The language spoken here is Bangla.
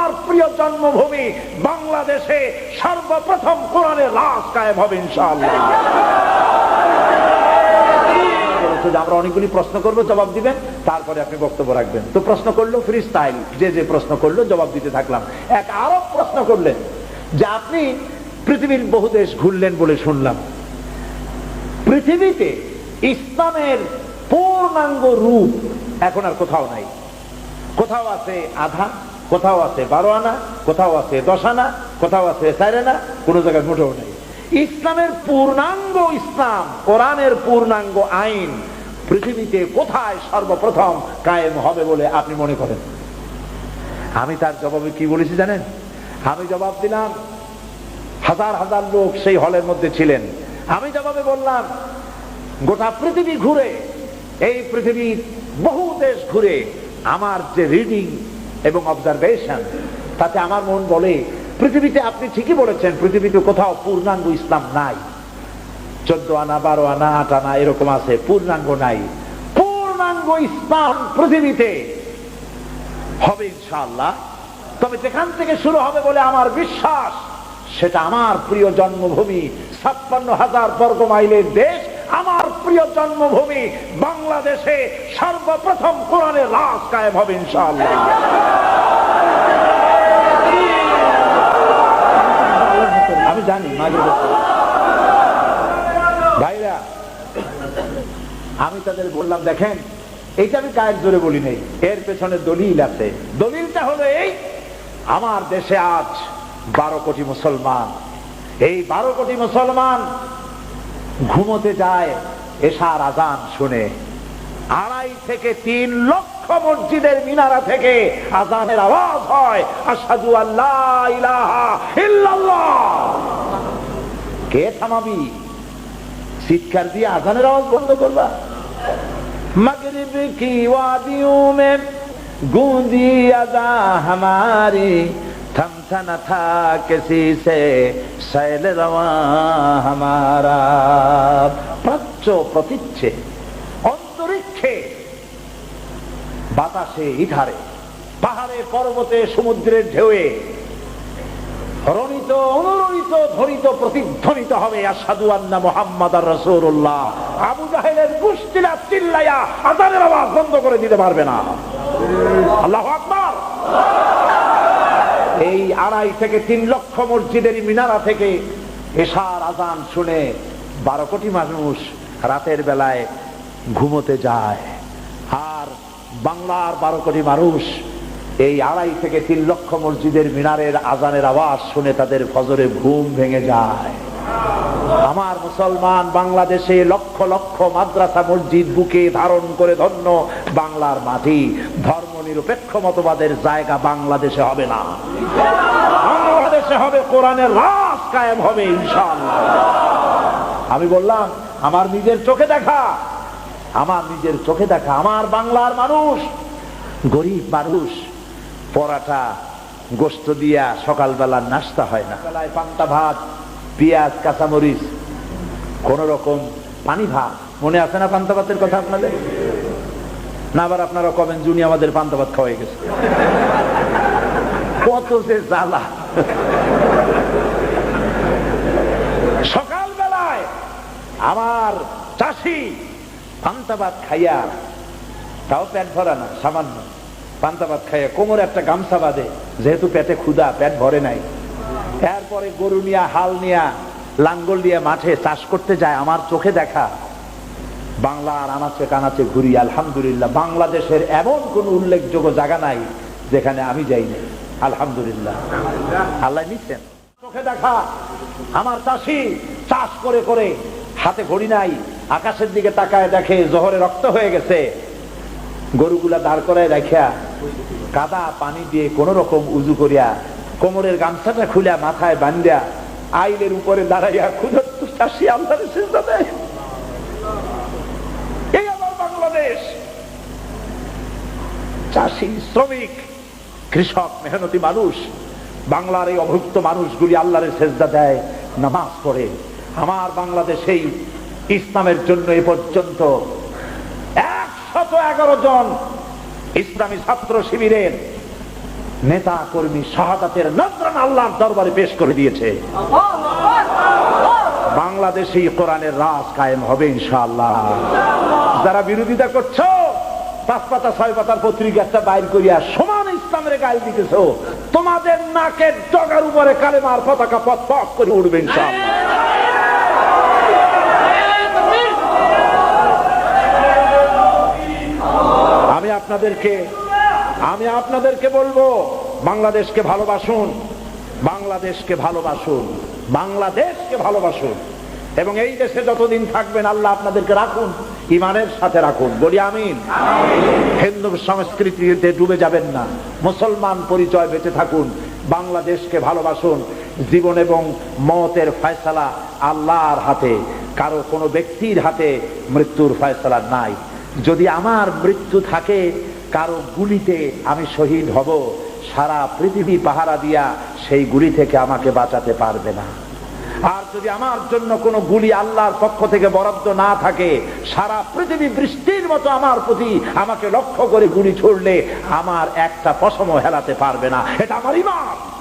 আমার প্রিয় জন্মভূমি বাংলাদেশে সর্বপ্রথম কোরআনের রাস কায়েম হবে ইনশাআল্লাহ। আমরা অনেকগুলি প্রশ্ন করব, জবাব দিবেন, তারপরে আপনি বক্তব্য রাখবেন। তো প্রশ্ন করল ফ্রি স্টাইল যে যে প্রশ্ন করল জবাব দিতে থাকলাম। এক আরব প্রশ্ন করলেন, যে আপনি পৃথিবীর বহু দেশ ঘুরলেন বলে শুনলাম। পৃথিবীতে ইসলামের পূর্ণাঙ্গ রূপ এখন আর কোথাও নাই। কোথাও আছে আধা কোথাও আছে বারো আনা কোথাও আছে দশ আনা কোথাও আছে চার আনা কোনো জায়গায় মোটেও নেই। ইসলামের পূর্ণাঙ্গ ইসলাম, কোরআনের পূর্ণাঙ্গ আইন পৃথিবীতে কোথায় সর্বপ্রথম কায়েম হবে বলে আপনি মনে করেন? আমি তার জবাবে কি বলেছি জানেন? আমি জবাব দিলাম, হাজার হাজার লোক সেই হলের মধ্যে ছিলেন। আমি জবাবে বললাম, গোটা পৃথিবী ঘুরে, এই পৃথিবীর বহু দেশ ঘুরে আমার যে রিডিং এবং অবজারভেশন তাতে আমার মন বলে, পৃথিবীতে আপনি ঠিকই বলেছেন, পৃথিবীতে কোথাও পূর্ণাঙ্গ ইসলাম নাই। চোদ্দ আনা, বারো আনা, আট আনা, এরকম আছে, পূর্ণাঙ্গ নাই। পূর্ণাঙ্গ ইসলাম পৃথিবীতে হবে ইনশাআল্লাহ। তবে যেখান থেকে শুরু হবে বলে আমার বিশ্বাস, সেটা আমার প্রিয় জন্মভূমি, ছাপ্পান্ন হাজার বর্গ মাইলের দেশ আমার প্রিয় জন্মভূমি বাংলাদেশে সর্বপ্রথম কোরআনের রাস কায়েম হবে ইনশাআল্লাহ। আমি জানি ভাইরা, আমি তাদের বললাম, দেখেন, এইটা আমি কায়ের জোরে বলি নেই, এর পেছনে দলিল আছে। দলিলটা হলো এই, আমার দেশে আজ বারো কোটি মুসলমান। এই বারো কোটি মুসলমান ঘুমোতে যায়, এশার আজান শুনে। আড়াই থেকে তিন লক্ষ মসজিদের মিনারা থেকে আজানের আওয়াজ হয় আসাদু আল্লাহ কে থামাবি? চিৎকার দিয়ে আজানের আওয়াজ বন্ধ করবা। মগরিব কি আজা হামারি। थमथा न था किसी से शैल रवा हमारा প্রাচ্য প্রতিচ্ছে অন্তরিক্ষে বাতাসে ইধারে পাহাড়ে পর্বতে সমুদ্রের ঢেউয়ে রণিত অনুরণিত ধ্বনিত প্রতিধ্বনিত হবে আসাদু আন্না মোহাম্মদ আর রসুল্লাহ আবু জাহেলের কুষ্টিলা চিল্লাইয়া আজানের আওয়াজ বন্ধ করে দিতে পারবে না আল্লাহ আকবার এই আড়াই থেকে তিন লক্ষ মসজিদের মিনারা থেকে এশার আজান শুনে বারো কোটি মানুষ রাতের বেলায় ঘুমোতে যায়। আর বাংলার বারো কোটি মানুষ এই আড়াই থেকে তিন লক্ষ মসজিদের মিনারের আজানের আওয়াজ শুনে তাদের ফজরে ঘুম ভেঙে যায়। আমার মুসলমান বাংলাদেশে লক্ষ লক্ষ মাদ্রাসা মসজিদ বুকে ধারণ করে ধন্য বাংলার মাটি, ধর্ম নিরপেক্ষ মতবাদের জায়গা বাংলাদেশে হবে না। বাংলাদেশে হবে, কোরআনের রাস কায়েম হবে, ইনশাআল্লাহ। আমি বললাম, আমার নিজের চোখে দেখা, আমার নিজের চোখে দেখা, আমার বাংলার মানুষ, গরিব মানুষ, পরাটা গোস্ত দিয়া সকালবেলা নাস্তা হয় না। বেলায় পান্তা ভাত, পেঁয়াজ, কাঁচামরিচ কোন রকম পানি ভাত। মনে আছে না পান্তা ভাতের কথা আপনাদের? না, আবার আপনারা কবেন, জুনি আমাদের পান্তা ভাত খাওয়াই গেছে। কত যে জ্বালা। সকালবেলায় আমার চাষি পান্তা ভাত খাইয়া, তাও পেট ভরা না, সামান্য পান্তা ভাত খাইয়া কোমর একটা গামছা বাঁধে, যেহেতু পেটে ক্ষুদা পেট ভরে নাই। এরপরে গরু নিয়া, হাল নিয়া, লাঙ্গল দিয়ে মাঠে চাষ করতে যায়, আমার চোখে দেখা। বাংলার আনাচে কানাচে ঘুরি, আলহামদুলিল্লাহ। বাংলাদেশের এমন কোন উল্লেখযোগ্য জায়গা নাই যেখানে আমি যাইনি। আলহামদুলিল্লাহ। আল্লাহ নিচ্ছেন। চোখে দেখা, আমার চাষি চাষ করে করে হাতে ঘড়ি নাই, আকাশের দিকে তাকায় দেখে জহরে রক্ত হয়ে গেছে। গরুগুলা দাঁড় করায় রাখিয়া কাদা পানি দিয়ে কোন রকম উজু করিয়া কোমরের গামছাটা খুলিয়া মাথায় বান্ধিয়া আইলের উপরে দাঁড়াইয়া ক্ষুদত্ত চাষি আল্লাহর সিজদা দেয় এই আমার বাংলাদেশ চাষি, শ্রমিক, কৃষক, মেহনতি মানুষ, বাংলার এই অভুক্ত মানুষগুলি আল্লাহরের সেজদা দেয়, নামাজ পড়ে। আমার বাংলাদেশেই ইসলামের জন্য এ পর্যন্ত একশত এগারো জন ইসলামী ছাত্র শিবিরের নেতা, কর্মী, শাহাদাতের নজরান আল্লাহর দরবারে পেশ করে দিয়েছে। বাংলাদেশেই কোরআনের রাজ কায়েম হবে ইনশাআল্লাহ। যারা বিরোধিতা করছ পাঁচ পাতা, ছয় পাতার পত্রিকা একটা বাইর করিয়া সমান ইসলামের গায়ে দিতেছ। তোমাদের নাকের ডগার উপরে কালেমার পতাকা পথ পথ করে উঠবে ইনশাআল্লাহ। আমি আপনাদেরকে আমি আপনাদেরকে বলব, বাংলাদেশকে ভালোবাসুন বাংলাদেশকে ভালোবাসুন বাংলাদেশকে ভালোবাসুন। এবং এই দেশে যতদিন থাকবেন, আল্লাহ আপনাদেরকে রাখুন। ইমানের সাথে রাখুন। বলি আমিন। হিন্দু সংস্কৃতিতে ডুবে যাবেন না। মুসলমান পরিচয় বেঁচে থাকুন। বাংলাদেশকে ভালোবাসুন। জীবন এবং মতের ফয়সালা আল্লাহর হাতে। কারও কোনো ব্যক্তির হাতে মৃত্যুর ফয়সালা নাই। যদি আমার মৃত্যু থাকে, কারও গুলিতে আমি শহীদ হব। সারা পৃথিবী পাহারা দিয়া সেই গুলি থেকে আমাকে বাঁচাতে পারবে না। আর যদি আমার জন্য কোনো গুলি আল্লাহর পক্ষ থেকে বরাদ্দ না থাকে, সারা পৃথিবী বৃষ্টির মতো আমার প্রতি আমাকে লক্ষ্য করে গুলি ছুড়লে আমার একটা পশমও হেলাতে পারবে না। এটা আমার ইমান।